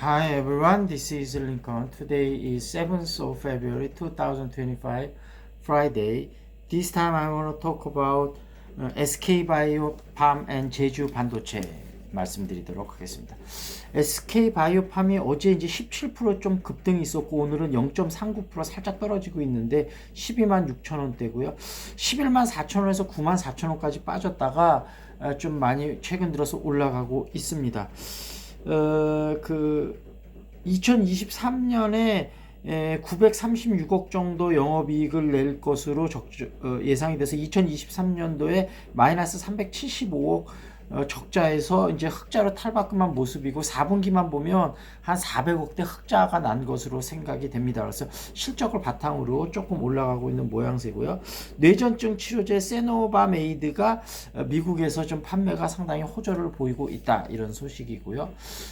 Hi everyone, this is Lincoln. Today is 7th of February 2025, Friday. This time I want to talk about SK 바이오 팜 and 제주 반도체 말씀드리도록 하겠습니다. SK 바이오 팜이 어제 이제 17%좀 급등이 있었고 오늘은 0.39% 살짝 떨어지고 있는데 12만 6천 원대고요. 11만 4천 원에서 9만 4천 원까지 빠졌다가 어, 좀 많이 최근 들어서 올라가고 있습니다. 어, 그 2023년에 936억 정도 영업이익을 낼 것으로 적, 어, 예상이 돼서 2023년도에 마이너스 375억 어, 적자에서 이제 흑자로 탈바꿈한 모습이고 4분기만 보면 한 400억대 흑자가 난 것으로 생각이 됩니다. 그래서 실적을 바탕으로 조금 올라가고 있는 모양새고요. 뇌전증 치료제 세노바메이드가 어, 미국에서 좀 판매가 상당히 호조를 보이고 있다 이런 소식이고요.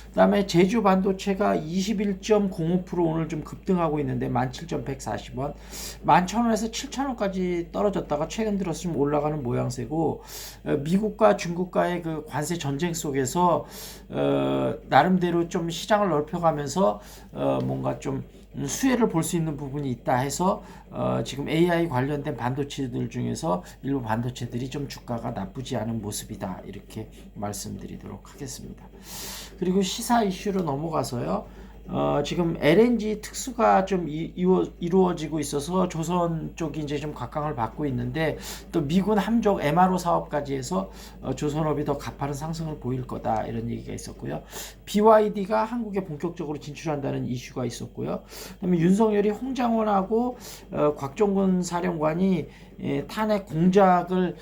그다음에 제주 반도체가 21.05% 오늘 좀 급등하고 있는데 17,140원, 11,000원에서 7,000원까지 떨어졌다가 최근 들어서 좀 올라가는 모양새고 어, 미국과 중국과의 그 관세 전쟁 속에서 어, 나름대로 좀 시장을 넓혀가면서 어, 뭔가 좀 수혜를 볼 수 있는 부분이 있다 해서 어, 지금 AI 관련된 반도체들 중에서 일부 반도체들이 좀 주가가 나쁘지 않은 모습이다 이렇게 말씀드리도록 하겠습니다. 그리고 시사 이슈로 넘어가서요. 어, 지금 LNG 특수가 좀 이, 이루, 이루어지고 있어서 조선 쪽이 이제 좀 각광을 받고 있는데 또 미군 함정 MRO 사업까지 해서 어, 조선업이 더 가파른 상승을 보일 거다 이런 얘기가 있었고요. BYD가 한국에 본격적으로 진출한다는 이슈가 있었고요. 그다음에 윤석열이 홍장원하고 어, 곽종근 사령관이 예, 탄핵 공작을 에,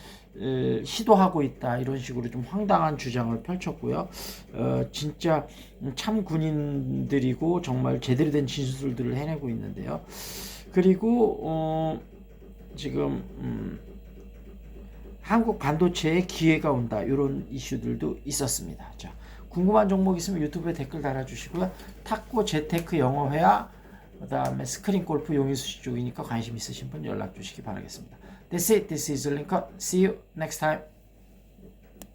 시도하고 있다 이런 식으로 좀 황당한 주장을 펼쳤고요. 어, 진짜 참 군인들이고 정말 제대로 된 진술들을 해내고 있는데요. 그리고 어, 지금 음, 한국 반도체에 기회가 온다 이런 이슈들도 있었습니다. 자, 궁금한 종목 있으면 유튜브에 댓글 달아주시고요. 탁구 재테크 영어회화 그 다음에 스크린 골프 용인수시 쪽이니까 관심 있으신 분 연락 주시기 바라겠습니다. That's it. This is Lincoln. See you next time.